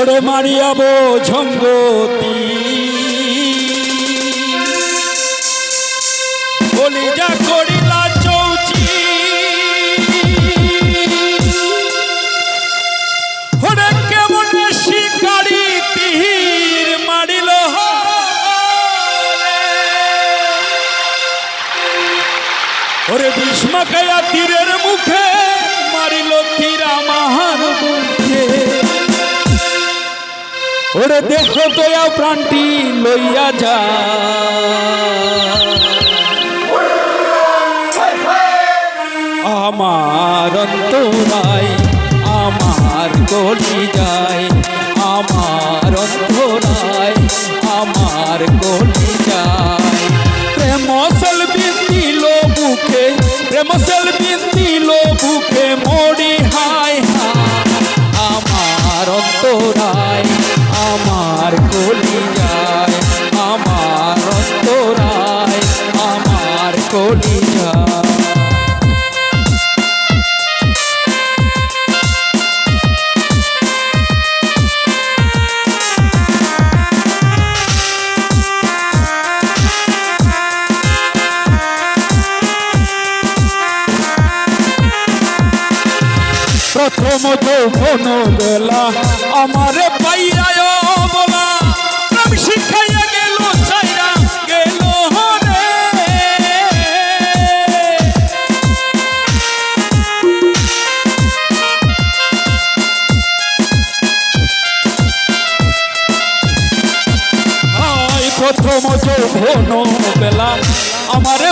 ওরে মারিয়াব ঝঙ্গতি। যা করিলা চৌচি। ওরে কেমন শিকারি তীর মারিল হরে। ওরে ভীষ্মকায়া তীরের মুখে মারিল তীর আমার মুখে ওরে দেখো দয়া প্রাণটি লইয়া যা। আমার অন্তরায়, আমার গলি যায়, আমার অন্তরায়, আমার গলি যায়। প্রেমসল বিন্দিল বুকে প্রেমসল বিন্দিল বুকে, মরি হায় হায়, আমার অন্তরায়। আমার গলি যায় আমার অন্তরায় আমার যায় প্রথম যৌবন বেলা আমারে পাইয়ায় বলা। প্রেম শিখাইয়া গেল চাইরা গেল প্রথম যৌবন বেলা আমারে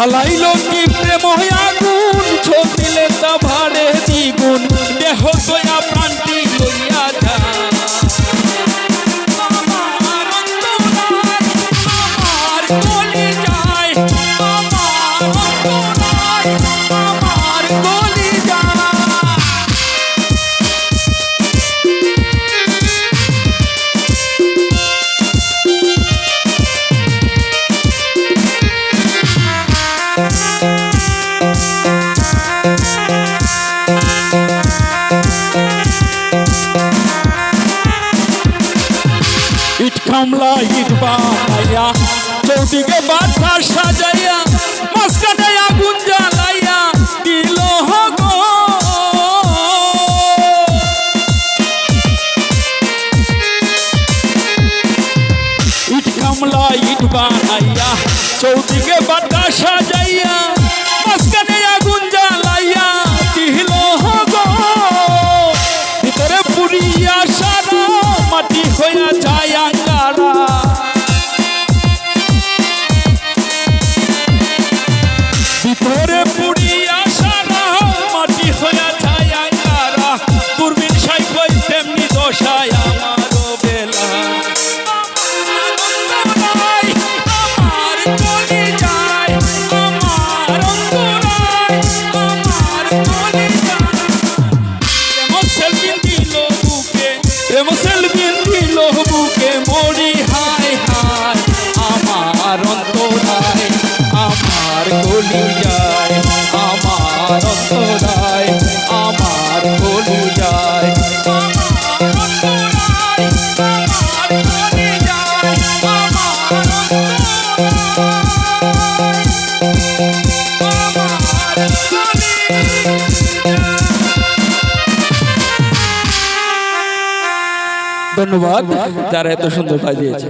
ঝালাইল কি প্রেম আগুন ছবিলে তা ভারে দ্বিগুণ। দেহ তোয়া প্রান্তি লইয়া যা। আমার যায়, আমার আমার কামলা ইট বানাইয়া, চৌদিকে বাধা সাজাইয়া, মাঝখানে আগুন জ্বালাইয়া দিল ইট কামলা ইট বানাইয়া, চৌদিকে বাধা সাজাইয়া, মাঝখানে আগুন জ্বালাইয়া দিল ভিতরে পুরিয়া সারা, মাটি হইয়া যায় প্রেম সেলফিন দিল বুকে মরি, হায় হায়, আমার অন্তরায়, আমার গলি যায়, আমার অন্তরায়, আমার গলি যায়। আমার ধন্যবাদ। যারা এত সুন্দর বাজিয়েছে।